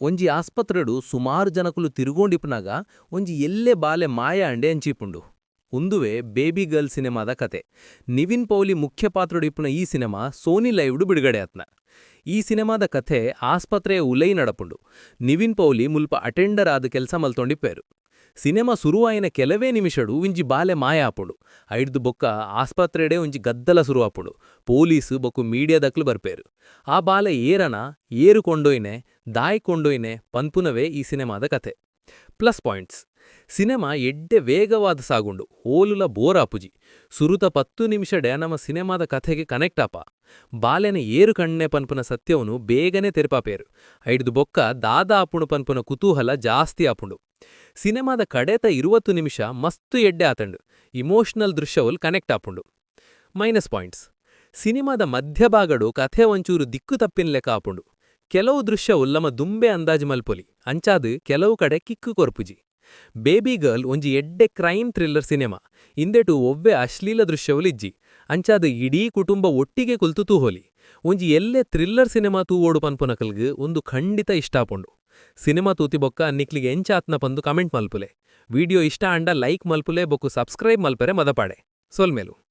ಒಂಜಿ ಆಸ್ಪತ್ರೆಡು ಸುಮಾರು ಜನಕುಲು ತಿರುಗೋಂಡಿಪ್ಪನಾಗ ಒಂಜಿ ಎಲ್ಲೆ ಬಾಲೆ ಮಾಯ ಅಂಡೆ ಅಂಚಿಪುಂಡು ಉಂದುವೆ ಬೇಬಿ ಗರ್ಲ್ ಸಿನಿಮಾದ ಕತೆ. ನಿವಿನ್ ಪೌಲಿ ಮುಖ್ಯ ಪಾತ್ರಡಿಪ್ಪುನ ಈ ಸಿನಿಮಾ ಸೋನಿ ಲೈವ್ಡು ಬಿಡುಗಡೆ ಆತ್ನ ಈ ಸಿನಿಮಾದ ಕಥೆ ಆಸ್ಪತ್ರೆಯ ಉಲೈ ನಡಪುಂಡು. ನಿವಿನ್ ಪೌಲಿ ಮುಲ್ಪ ಅಟೆಂಡರ್ ಆದ ಕೆಲಸ ಮಲ್ತೊಂಡಿಪ್ಪೇರು. ಸಿನೆಮಾ ಸುರುವಾಯಿನ ಕೆಲವೇ ಒಂಜಿ ಬಾಲೆ ಮಾಯ ಆಪುಂಡು ಐಡ್ದು ಬೊಕ್ಕ ಆಸ್ಪತ್ರೆಡೆ ಒಂಜಿ ಗದ್ದಲ ಆಪುಂಡು ಪೊಲೀಸ್ ಮೀಡಿಯಾ ಮೀಡಿಯಾದಕ್ಲು ಬರ್ಪೇರು. ಆ ಬಾಲೆ ಏರನ ಏರು ಕೊಂಡೊಯ್ನೆ, ದಾಯ್ ಕೊಂಡೊಯ್ನೆ ಪನ್ಪುನವೇ ಈ ಸಿನಿಮಾದ ಕಥೆ. Plus points. ಸಿನೆಮಾ ಎಡ್ಡೆ ವೇಗವಾದ ಸಾಗುಂಡು. ಓಲುಲ ಬೋರಾಪುಜಿ. ಸುರುತ ಪತ್ತು ನಿಮಿಷಡೆ ನಮ್ಮ ಸಿನಿಮಾದ ಕಥೆಗೆ ಕನೆಕ್ಟ್ ಆಪ. ಬಾಲೆನ ಏರು ಕಣ್ಣೆ ಪನ್ಪುನ ಸತ್ಯವನು ಬೇಗನೆ ತೆರಪಾಪೇರು. ಐಡ್ದು ಬೊಕ್ಕ ದಾದ ಅಪುಣು ಪನ್ಪುನ ಕುತೂಹಲ ಜಾಸ್ತಿ ಆಪುಂಡು ಸಿನಿಮಾದ ಕಡೆತ ಇರುವತ್ತು ನಿಮಿಷ ಮಸ್ತು ಎಡ್ಡೆ ಆತಂಡು. ಇಮೋಷನಲ್ ದೃಶ್ಯವುಲ್ ಕನೆಕ್ಟ್ ಆಪುಂಡು. Minus points. ಸಿನಿಮಾದ ಮಧ್ಯಭಾಗಡು ಕಥೆ ಒಂಚೂರು ದಿಕ್ಕು ತಪ್ಪಿನ ಲೆಕ್ಕ ಆಪುಂಡು. ಕೆಲವು ದೃಶ್ಯವುಲ್ ನಮ್ಮ ದುಂಬೆ ಅಂದಾಜು ಮಲ್ಪೊಲಿ. ಅಂಚಾದು ಕೆಲವು ಕಡೆ ಕಿಕ್ಕು ಕೊರ್ಪುಜಿ. ಬೇಬಿ ಗರ್ಲ್ ಒಂಜಿ ಎಡ್ಡೆ ಕ್ರೈಮ್ ಥ್ರಿಲ್ಲರ್ ಸಿನೆಮಾ ಇಂದೆಟು ಒವ್ವೆ ಅಶ್ಲೀಲ ದೃಶ್ಯವುಲಿಜ್ಜಿ ಅಂಚಾದ ಇಡೀ ಕುಟುಂಬ ಒಟ್ಟಿಗೆ ಕುಲ್ತು ತೂಹೊಲಿ. ಒಂಜಿ ಎಲ್ಲೆ ಥ್ರಿಲ್ಲರ್ ಸಿನೆಮಾ ತೂವೋಡು ಪನ್ಪುನಕಲ್ಗ್ ಒಂದು ಖಂಡಿತ ಇಷ್ಟಾಪುಂಡು. ಸಿನಿಮಾ ತೂತಿ ಬೊಕ್ಕ ನಿಕ್ಲಿಗೆ ಎಂಚಾತ್ನ ಪಂದು ಕಮೆಂಟ್ ಮಲ್ಪುಲೆ. ವಿಡಿಯೋ ಇಷ್ಟ ಅಂಡ ಲೈಕ್ ಮಲ್ಪುಲೆ, ಬೊಕ್ಕು ಸಬ್ಸ್ಕ್ರೈಬ್ ಮಲ್ಪರೆ ಮದಪಾಡೆ. ಸೊಲ್ಮೇಲು.